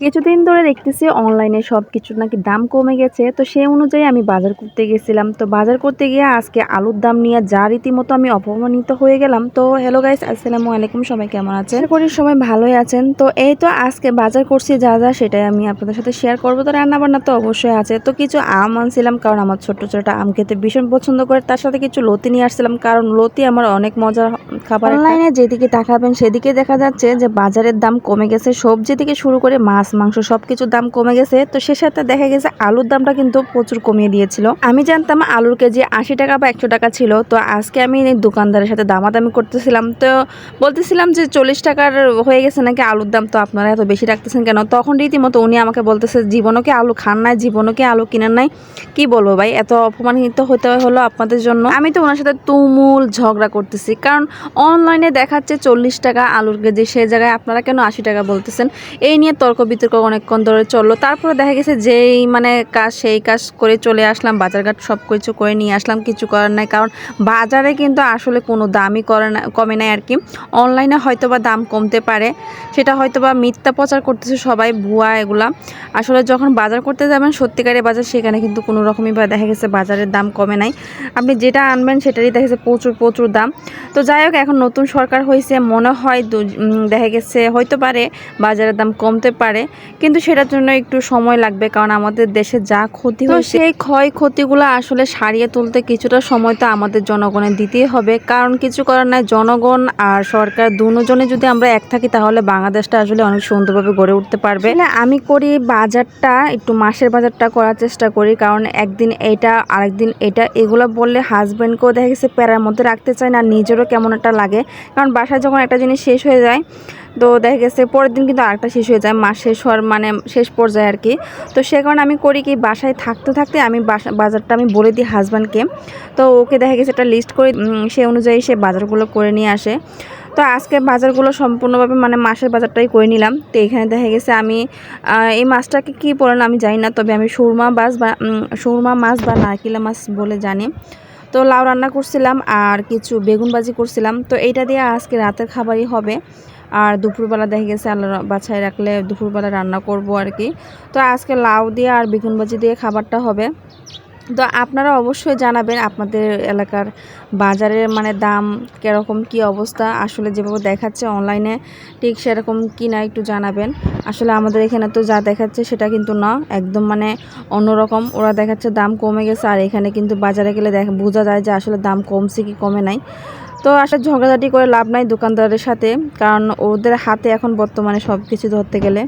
কিছুদিন ধরে দেখতেছি অনলাইনে সব কিছুর নাকি দাম কমে গেছে। তো সেই অনুযায়ী আমি বাজার করতে গেছিলাম। তো বাজার করতে গিয়ে আজকে আলুর দাম নিয়ে যা রীতিমতো আমি অপমানিত হয়ে গেলাম। তো হ্যালো গাইস আসসালামু আলাইকুম। সবাই কেমন আছেন? করি সবাই ভালোই আছেন। তো এই তো আজকে বাজার করছি যা যা সেটাই আমি আপনাদের সাথে শেয়ার করব। তো রান্না বান্না তো অবশ্যই আছে। তো কিছু আম আনছিলাম কারণ আমার ছোট ছোট আম খেতে ভীষণ পছন্দ করে। তার সাথে কিছু লতি নিয়ে আসছিলাম কারণ লতি আমার অনেক মজার খাবার। অনলাইনে যেদিকে তাকাবেন সেদিকে দেখা যাচ্ছে যে বাজারের দাম কমে গেছে। সবজি থেকে শুরু করে মাছ মাংস সব কিছুর দাম কমে গেছে। তো সে সাথে দেখা গেছে আলুর দামটা কিন্তু প্রচুর কমিয়ে দিয়েছিল। আমি জানতাম আলুর কেজি আশি টাকা বা একশো টাকা ছিল। তো আজকে আমি দোকানদারের সাথে দামাদামি করতেছিলাম। তো বলতেছিলাম যে চল্লিশ টাকার হয়ে গেছে নাকি আলুর দাম। তো আপনারা এত বেশি রাখতেছেন কেন? তখন রীতিমতো উনি আমাকে বলতেছে জীবনকে আলু খান নাই? জীবনও কি আলু কিনেন নাই? কি বলব ভাই, এত অপমানিত হতে হলো আপনাদের জন্য। আমি তো ওনার সাথে তুমুল ঝগড়া করতেছি। কারণ অনলাইনে দেখাচ্ছে চল্লিশ টাকা আলুর কেজি সেই জায়গায় আপনারা কেন আশি টাকা বলতেছেন? এই নিয়ে তর্ক বিতর্ক অনেকক্ষণ ধরে চলল। তারপরে দেখা গেছে যেই মানে কাজ, সেই কাজ করে চলে আসলাম, বাজারঘাট সব কিছু করে নিয়ে আসলাম, কিছু করার নাই, কারণ বাজারে কিন্তু আসলে কোনো দামই করে না, কমে নাই আর কি। অনলাইনে হয়তো বা দাম কমতে পারে, সেটা হয়তো বা মিথ্যা প্রচার করতেছে সবাই, ভুয়া এগুলা। আসলে যখন বাজার করতে যাবেন, সত্যিকারের বাজার, সেখানে কিন্তু কোনো রকমই বা দেখা গেছে বাজারের দাম কমে নাই। আপনি যেটা আনবেন, সেটারই দেখা গেছে প্রচুর প্রচুর দাম। তো যাই হোক, এখন নতুন সরকার হয়েছে, মনে হয় দেখা গেছে হয়তো পারে, বাজারের দাম কমতে পারে। কিন্তু সেটার জন্য একটু সময় লাগবে কারণ আমাদের দেশে যা ক্ষতি হয় সেই ক্ষয় ক্ষতিগুলো আসলে সারিয়ে তুলতে কিছুটা সময় তো আমাদের জনগণের দিতেই হবে। কারণ কিছু করার নাই জনগণ আর সরকার দুজনে যদি আমরা এক থাকি তাহলে বাংলাদেশটা আসলে অনেক সুন্দরভাবে গড়ে উঠতে পারবে। না, আমি করি বাজারটা একটু মাসের বাজারটা করার চেষ্টা করি কারণ একদিন এটা আরেকদিন এটা। এগুলো বললে হাজব্যান্ডকেও দেখা গেছে প্যারার মধ্যে রাখতে চায় না নিজেরও কেমন একটা লাগে। কারণ বাসায় যখন একটা জিনিস শেষ হয়ে যায় তো দেখা গেছে পরের দিন কিন্তু আরেকটা শেষ হয়ে যায়, মাস শেষ হওয়ার মানে শেষ পর্যায়ে আর কি। তো সে কারণে আমি করি কি, বাসায় থাকতে থাকতে আমি বাজারটা আমি বলে দিই হাজব্যান্ডকে তো ওকে দেখা গেছে একটা লিস্ট করে সে অনুযায়ী সে বাজারগুলো করে নিয়ে আসে। তো আজকে বাজারগুলো সম্পূর্ণভাবে মানে মাসের বাজারটাই করে নিলাম। তো এখানে দেখা গেছে আমি এই মাছটাকে কী বলেন আমি জানি না, তবে আমি সুরমা মাছ বা সুরমা মাছ বা নারকেলা মাছ বলে জানি। তো লাউ রান্না করছিলাম আর কিছু বেগুন ভাজি করছিলাম। তো এইটা দিয়ে আজকে রাতের খাবারই হবে। আর দুপুরবেলা দেখা গেছে আল্লাহ বাছায় রাখলে দুপুরবেলা রান্না করব আর কি। তো আজকে লাউ দিয়ে আর বেগুন ভাজি দিয়ে খাবারটা হবে। তো আপনারা অবশ্যই জানাবেন আপনাদের এলাকার বাজারের মানে দাম কীরকম, কি অবস্থা। আসলে যেভাবে দেখাচ্ছে অনলাইনে ঠিক সেরকম কি না একটু জানাবেন। আসলে আমাদের এখানে তো যা দেখাচ্ছে সেটা কিন্তু না, একদম মানে অন্যরকম। ওরা দেখাচ্ছে দাম কমে গেছে আর এখানে কিন্তু বাজারে গেলে দেখা, বোঝা যায় যে আসলে দাম কমছে কি কমে নাই। তো আসলে ঝগড়াঝাটি করে লাভ নাই দোকানদারের সাথে, কারণ ওদের হাতে এখন বর্তমানে সব কিছু ধরতে গেলে।